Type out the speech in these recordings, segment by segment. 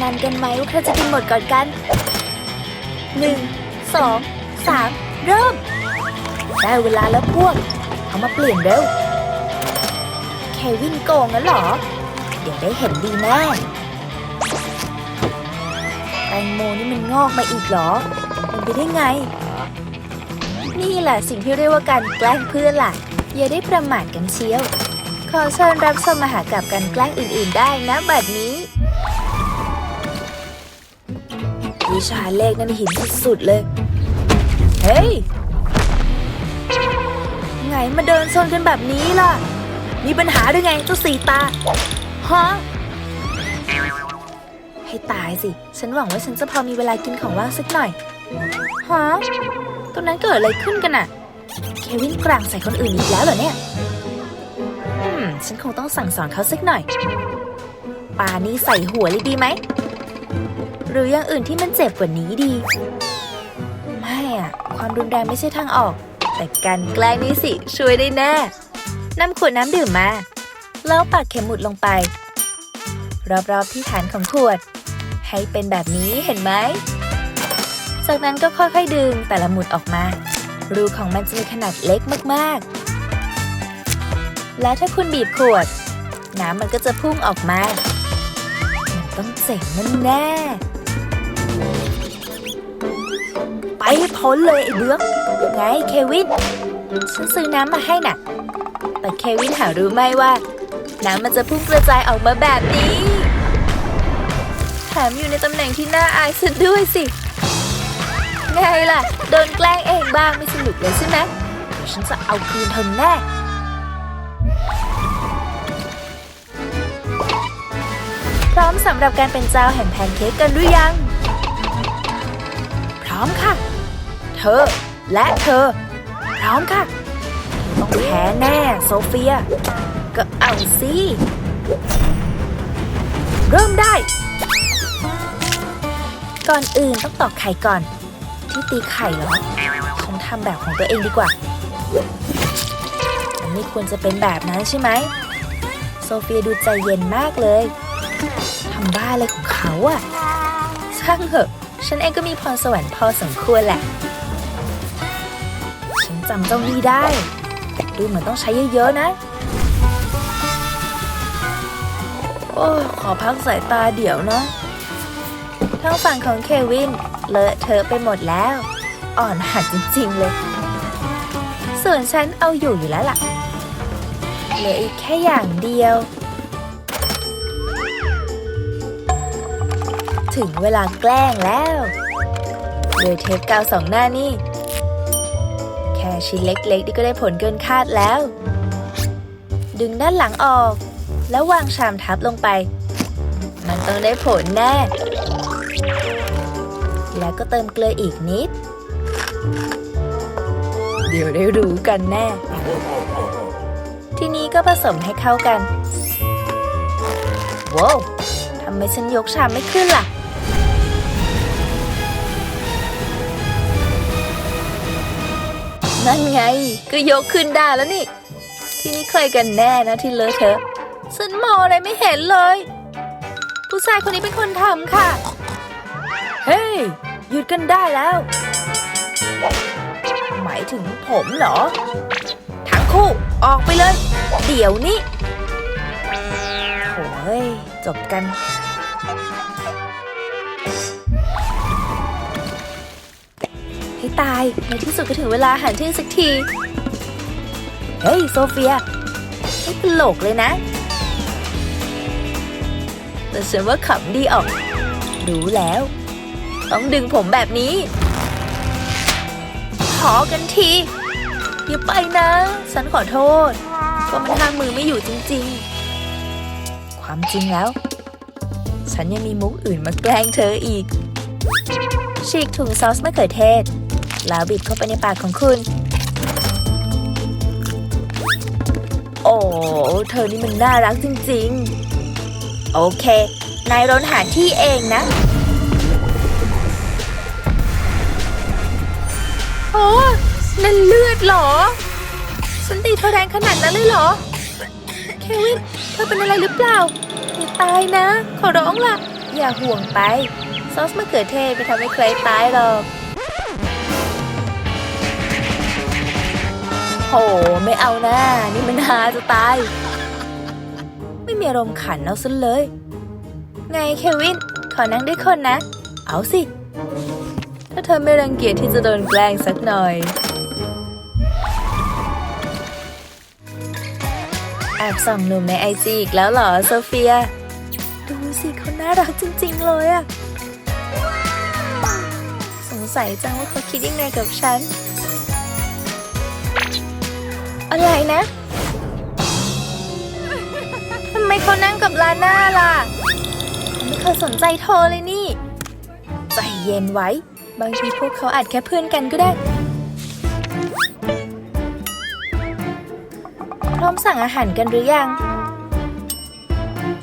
นันกันไหมว่าใครจะกินหมดก่อนกันหนึ่งสองสามเริ่ม ได้เวลาแล้วพวก เอามาเปลี่ยนเร็ว เควินโกงงั้นเหรอ เดี๋ยวได้เห็นดีแน่แตงโมนี่มันงอกมาอีกเหรอ มันไปได้ไง นี่แหละสิ่งที่เรียกว่าการแกล้งเพื่อนล่ะ อย่าได้ประมาทกันเชียว ขอเชิญรับชมมหากาบการแกล้งอื่น ๆ ได้นะบัดนี้ วิชาเลขนั่นหินสุดๆเลย เฮ้ย ไงมาเดินชนกันแบบนี้ล่ะ มีปัญหาด้วยไงเจ้าสีตา ฮะ ให้ตายสิ ฉันหวังว่าฉันจะพอมีเวลากินของว่างสักหน่อย ฮะ ตรงนั้นเกิดอะไรขึ้นกันอะเควินกลางใส่คนอื่นอีกแล้วเหรอเนี่ยอืมฉันคงต้องสั่งสอนเขาสักหน่อยปานี้ใส่หัวเลยดีไหม หรืออย่างอื่นที่มันเจ็บกว่านี้ดี ไม่อะความรุนแรงไม่ใช่ทางออก แต่การแกล้งนี่สิ ช่วยได้แน่นำขวดน้ำดื่มมา แล้วปักเข็มหมุดลงไป รอบๆที่ฐานของขวด ให้เป็นแบบนี้เห็นไหม จากนั้นก็ค่อยๆดึงแต่ละหมุดออกมา รูของมันจะมีขนาดเล็กมากๆ และถ้าคุณบีบขวด น้ำมันก็จะพุ่งออกมา ต้องเจ๋งแน่ๆไปให้พ้นเลยไอ้เบื้องไงเควิน ฉันซื้อน้ำมาให้น่ะ แต่เควินหารู้ไหมว่า น้ำมันจะพุ่งกระจายออกมาแบบนี้ แถมอยู่ในตำแหน่งที่น่าอายสุดด้วยสิ ไงล่ะ โดนแกล้งเองบ้างไม่สนุกเลยใช่ไหมฉันจะเอาคืนเธอแน่ พร้อมสำหรับการเป็นเจ้าแห่งแพนเค้กกันหรือยัง พร้อมค่ะ เธอ และเธอ พร้อมค่ะ ต้องแพ้แน่โซเฟีย ก็เอาสิเริ่มได้ ก่อนอื่นต้องตอกไข่ก่อน ที่ตีไข่เหรอฉันทำแบบของตัวเองดีกว่ามันไม่ควรจะเป็นแบบนั้นใช่ไหม โซเฟียดูใจเย็นมากเลย บ้าอะไรของเขาอะช่างเหอะ ฉันเองก็มีพรสวรรค์พอสมควรแหละ ฉันจำเจ้านี่ได้ดูเหมือนต้องใช้เยอะๆนะ โอ้ขอพักสายตาเดี๋ยวนะทางฝั่งของเควิน เลอะเทอะไปหมดแล้ว อ่อนหัดจริงๆเลย ส่วนฉันเอาอยู่อยู่แล้วล่ะเหลืออีกแค่อย่างเดียว ถึงเวลาแกล้งแล้ว โดยเทปกาวสองหน้านี่ แค่ชิ้นเล็กๆนี่ก็ได้ผลเกินคาดแล้ว ดึงด้านหลังออก แล้ววางชามทับลงไป มันต้องได้ผลแน่ แล้วก็เติมเกลืออีกนิด เดี๋ยวได้รู้กันแน่ ทีนี้ก็ผสมให้เข้ากัน ว้าวทำไมฉันยกชามไม่ขึ้นล่ะ นั่นไง ก็ยกขึ้นได้แล้วนี่ ทีนี้ใครกันแน่นะที่เลอะเทอะฉันมองอะไรไม่เห็นเลย ผู้ชายคนนี้เป็นคนทำค่ะ เฮ้ยหยุดกันได้แล้ว หมายถึงผมเหรอ ทั้งคู่ออกไปเลย เดี๋ยวนี้โอ้ยจบกัน ให้ตาย ในที่สุดก็ถึงเวลาอาหารเที่ยงสักที เฮ้ย โซเฟีย ไม่ตลกเลยนะ แต่ฉันว่าขำดีออก รู้แล้ว ต้องดึงผมแบบนี้ ขอกันที อย่าไปนะ ฉันขอโทษก็มันห้ามมือไม่อยู่จริงๆ ความจริงแล้ว ฉันยังมีมุกอื่นมาแกล้งเธออีกฉีกถุงซอสมะเขือเทศ แล้วบีบเข้าไปในปากของคุณ โอ้ เธอนี่มันน่ารักจริงๆ โอเค นายร้นหาที่เองนะ โอ้นั่นเลือดเหรอ ฉันตีเธอแรงขนาดนั้นเลยเหรอ เควิน เธอเป็นอะไรหรือเปล่าอย่าตายนะ ขอร้องล่ะ อย่าห่วงไป ซอสมะเขือเทศไม่ทำให้ใครตายหรอก ห ไม่เอานะนี่มันหาจะตาย ไม่มีอารมณ์ขันเอาซะเลย ไงเควิน ขอนั่งด้วยคนนะ เอาสิ ถ้าเธอไม่รังเกียจที่จะโดนแกล้งสักหน่อย แอบส่องหนุ่มในไอจีอีกแล้วเหรอโซเฟีย ดูสิเขาน่ารักจริง ๆ เลยอะสงสัยจังว่าเขาคิดยังไงกับฉัน อะไรนะ ทำไมเขานั่งกับลาน่าล่ะ ไม่เคยสนใจเธอเลยนี่ ใจเย็นไว้ บางทีพวกเขาอาจแค่เพื่อนกันก็ได้ พร้อมสั่งอาหารกันหรือยัง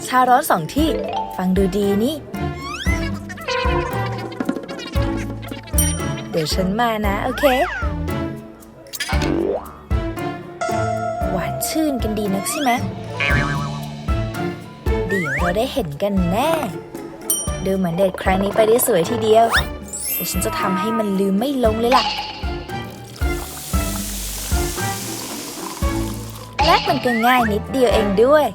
ชาร้อนสองที่ ฟังดูดีนี่ เดี๋ยวฉันมานะ โอเค ชื่นกันดีนักใช่ไหมเดี๋ยวเราได้เห็นกันแน่ ดูเหมือนเดทครั้งนี้ไปได้สวยทีเดียว แต่ฉันจะทำให้มันลืมไม่ลงเลยล่ะ และมันก็ง่ายนิดเดียวเองด้วย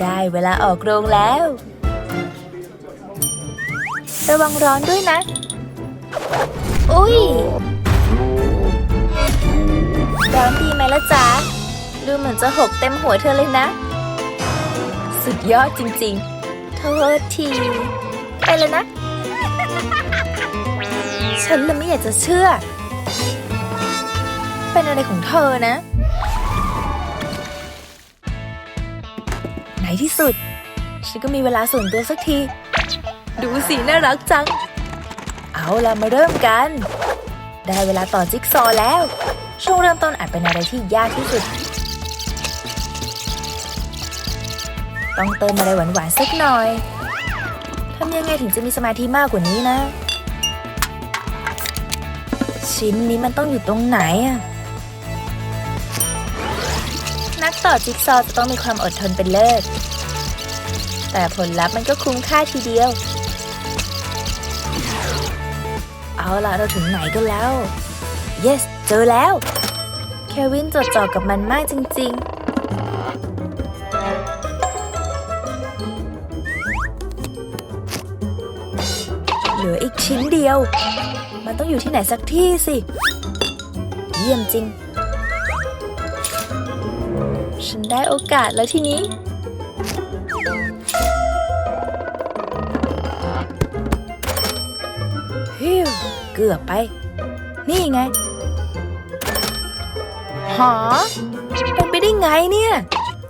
ได้เวลาออกโรงแล้ว ระวังร้อนด้วยนะ อุ้ย ร้อนดีไหมละจ๊ะดูเหมือนจะหกเต็มหัวเธอเลยนะ สุดยอดจริงๆ โทษที ไปเลยนะ ฉันเลยไม่อยากจะเชื่อ เป็นอะไรของเธอนะในที่สุด ฉันก็มีเวลาส่วนตัวสักที ดูสิน่ารักจัง เอาล่ะมาเริ่มกัน ได้เวลาต่อจิ๊กซอว์แล้ว ช่วงเริ่มต้นอาจเป็นอะไรที่ยากที่สุด ต้องเติมอะไรหวานๆสักหน่อยทำยังไงถึงจะมีสมาธิมากกว่านี้นะ ชิ้นนี้มันต้องอยู่ตรงไหนอะนักต่อจิ๊กซอว์จะต้องมีความอดทนเป็นเลิศ แต่ผลลัพธ์มันก็คุ้มค่าทีเดียว เอาละเราถึงไหนกันแล้ว yes เจอแล้ว เควินจดจ่อกับมันมากจริง ๆ เหลืออีกชิ้นเดียว มันต้องอยู่ที่ไหนสักที่สิ เยี่ยมจริง ฉันได้โอกาสแล้วทีนี้ฮิวเกือบไป นี่ไง หาเป็นไปได้ไงเนี่ย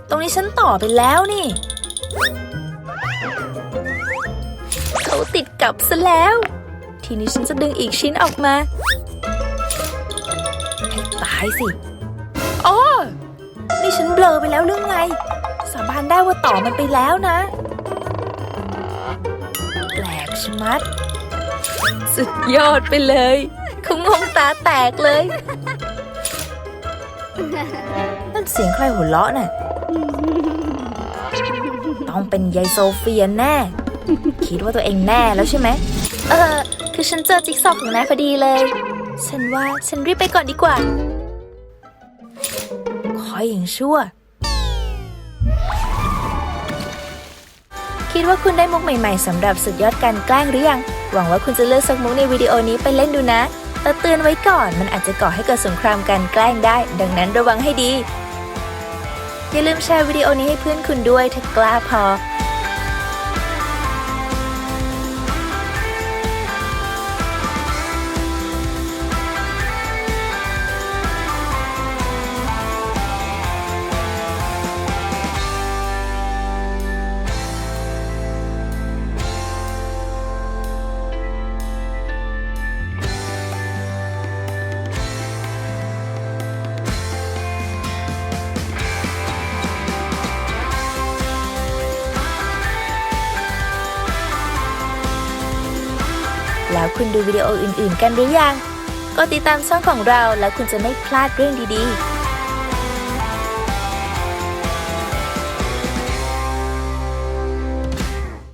ตรงนี้ฉันต่อไปแล้วนี่ เขาติดกับซะแล้ว ทีนี้ฉันจะดึงอีกชิ้นออกมา ให้ตายสิอ๋อนี่ฉันเบลอไปแล้วเรื่องไง สาบานได้ว่าต่อมันไปแล้วนะ แปลกชะมัด สุดยอดไปเลยเขางงตาแตกเลย นั่นเสียงใครหัวเราะน่ะ ต้องเป็นยายโซเฟียแน่ คิดว่าตัวเองแน่แล้วใช่ไหม เออ คือฉันเจอจิ๊กซอว์ของนายพอดีเลย ฉันว่าฉันรีบไปก่อนดีกว่าขออย่างชั่ว คิดว่าคุณได้มุกใหม่ๆสำหรับสุดยอดการแกล้งหรือยัง หวังว่าคุณจะเลือกสักมุกในวิดีโอนี้ไปเล่นดูนะ แต่เตือนไว้ก่อนมันอาจจะก่อให้เกิดสงครามการแกล้งได้ ดังนั้นระวังให้ดี อย่าลืมแชร์วิดีโอนี้ให้เพื่อนคุณด้วยถ้ากล้าพอ แล้วคุณดูวิดีโออื่นๆ กันหรือยัง ก็ติดตามช่องของเราแล้วคุณจะไม่พลาดเรื่องดีๆ